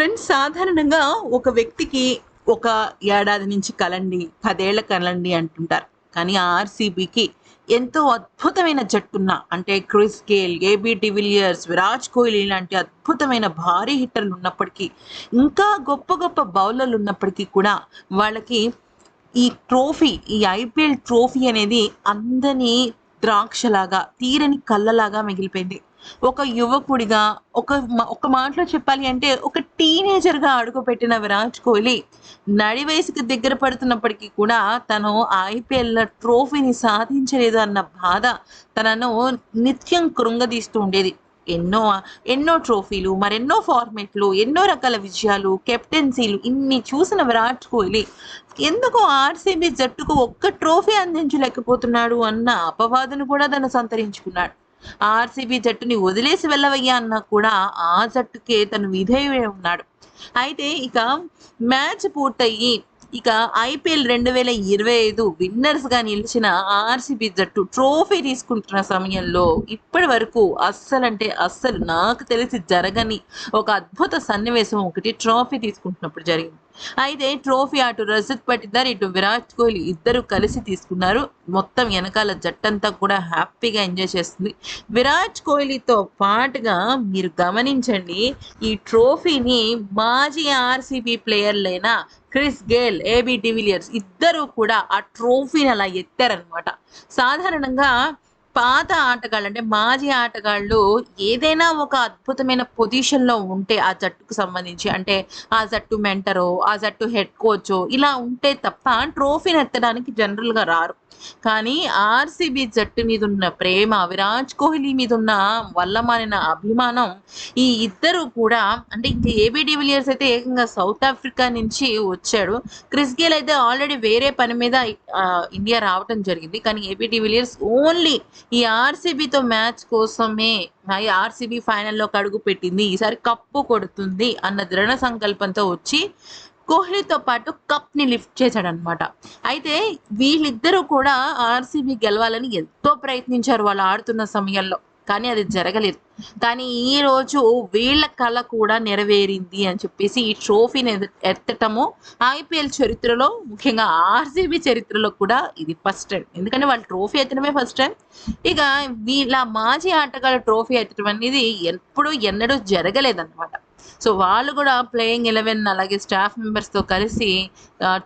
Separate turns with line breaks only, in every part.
Friends సాధారణంగా ఒక వ్యక్తికి ఒక ఏడాది నుంచి కలండి పదేళ్ళ కలండి అంటుంటారు. కానీ ఆర్సీబీకి ఎంతో అద్భుతమైన జట్టున్న అంటే Chris Gayle AB de Villiers Virat Kohli లాంటి అద్భుతమైన భారీ హిట్టర్లు ఉన్నప్పటికీ ఇంకా గొప్ప గొప్ప బౌలర్లు ఉన్నప్పటికీ కూడా వాళ్ళకి ఈ ట్రోఫీ ఈ ఐపీఎల్ ట్రోఫీ అనేది అందని ద్రాక్షలాగా తీరని కళ్ళలాగా మిగిలిపోయింది. ఒక యువకుడిగా ఒక ఒక మాటలో చెప్పాలి అంటే ఒక టీనేజర్గా అడుగుపెట్టిన విరాట్ కోహ్లీ నడి వయసుకి దగ్గర పడుతున్నప్పటికీ కూడా తను ఐపీఎల్ ట్రోఫీని సాధించలేదు అన్న బాధ తనను నిత్యం కృంగదీస్తూ ఉండేది. ఎన్నో ఎన్నో ట్రోఫీలు మరెన్నో ఫార్మేట్లు ఎన్నో రకాల విజయాలు కెప్టెన్సీలు ఇన్ని చూసిన విరాట్ కోహ్లీ ఎందుకు ఆర్సీబీ జట్టుకు ఒక్క ట్రోఫీ అందించలేకపోతున్నాడు అన్న అపవాదును కూడా తను సంతరించుకున్నాడు. ఆర్సీబీ జట్టుని వదిలేసి వెళ్ళవయ్యా అన్నా కూడా ఆ జట్టుకే తను విధేయుడే ఉన్నాడు. అయితే ఇక మ్యాచ్ పూర్తయి ఇక ఐపీఎల్ రెండు వేల ఇరవై ఐదు విన్నర్స్గా నిలిచిన ఆర్సీబీ జట్టు ట్రోఫీ తీసుకుంటున్న సమయంలో ఇప్పటి వరకు అస్సలంటే అస్సలు నాకు తెలిసి జరగని ఒక అద్భుత సన్నివేశం ఒకటి ట్రోఫీ తీసుకుంటున్నప్పుడు జరిగింది. అయితే ట్రోఫీ అటు రజత్ పటిదార్ ఇటు విరాట్ కోహ్లీ ఇద్దరు కలిసి తీసుకున్నారు. మొత్తం వెనకాల జట్టంతా కూడా హ్యాపీగా ఎంజాయ్ చేస్తుంది. విరాట్ కోహ్లీతో పాటుగా మీరు గమనించండి ఈ ట్రోఫీని మాజీ RCB ప్లేయర్లైన Chris Gayle AB de Villiers ఇద్దరు కూడా ఆ ట్రోఫీని అలా ఎత్తారనమాట సాధారణంగా పాత ఆటగాళ్ళు అంటే మాజీ ఆటగాళ్ళు ఏదైనా ఒక అద్భుతమైన పొజిషన్లో ఉంటే ఆ జట్టుకు సంబంధించి అంటే ఆ జట్టు మెంటరో ఆ జట్టు హెడ్ కోచో ఇలా ఉంటే తప్ప ట్రోఫీని ఎత్తడానికి జనరల్గా రారు. కానీ ఆర్సీబీ జట్టు మీద ఉన్న ప్రేమ విరాట్ కోహ్లీ మీద ఉన్న వల్లమానిన అభిమానం ఈ ఇద్దరు కూడా అంటే ఇంకా ఏబీ డివిలియర్స్ అయితే ఏకంగా సౌత్ ఆఫ్రికా నుంచి వచ్చాడు. క్రిస్ గేల్ అయితే ఆల్రెడీ వేరే పని మీద ఇండియా రావటం జరిగింది. కానీ ఏబీ డివిలియర్స్ ఓన్లీ ఈ ఆర్సీబీతో మ్యాచ్ కోసమే ఈ ఆర్సీబీ ఫైనల్లోకి అడుగు పెట్టింది. ఈసారి కప్పు కొడుతుంది అన్న దృఢ సంకల్పంతో వచ్చి కోహ్లీతో పాటు కప్ని లిఫ్ట్ చేశాడనమాట అయితే వీళ్ళిద్దరూ కూడా ఆర్సీబీ గెలవాలని ఎంతో ప్రయత్నించారు వాళ్ళు ఆడుతున్న సమయంలో. కానీ అది జరగలేదు. కానీ ఈ రోజు వీళ్ళ కళ కూడా నెరవేరింది అని చెప్పేసి ఈ ట్రోఫీని ఎత్తటము ఐపీఎల్ చరిత్రలో ముఖ్యంగా ఆర్సీబీ చరిత్రలో కూడా ఇది ఫస్ట్ టైం. ఎందుకంటే వాళ్ళు ట్రోఫీ ఎత్తడమే ఫస్ట్ టైం. ఇక వీళ్ళ మాజీ ఆటగాళ్ళ ట్రోఫీ ఎత్తడం అనేది ఎప్పుడు ఎన్నడూ జరగలేదన్నమాట. సో వాళ్ళు కూడా ప్లేయింగ్ ఎలెవెన్ అలాగే స్టాఫ్ మెంబర్స్తో కలిసి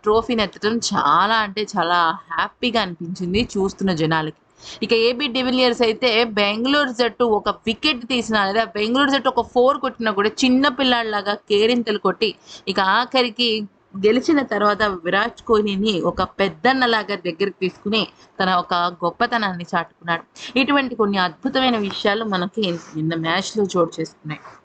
ట్రోఫీని ఎత్తడం చాలా అంటే చాలా హ్యాపీగా అనిపించింది చూస్తున్న జనాలకి. ఇక ఏబీ డివిలియర్స్ అయితే బెంగళూరు జట్టు ఒక వికెట్ తీసినా లేదా బెంగళూరు జట్టు ఒక ఫోర్ కొట్టినా కూడా చిన్న పిల్లాడిలాగా కేరింతలు కొట్టి ఇక ఆఖరికి గెలిచిన తర్వాత విరాట్ కోహ్లీని ఒక పెద్దన్నలాగా దగ్గరికి తీసుకుని తన ఒక గొప్పతనాన్ని చాటుకున్నాడు. ఇటువంటి కొన్ని అద్భుతమైన విషయాలు మనకి నిన్న మ్యాచ్లో చోటు చేసుకున్నాయి.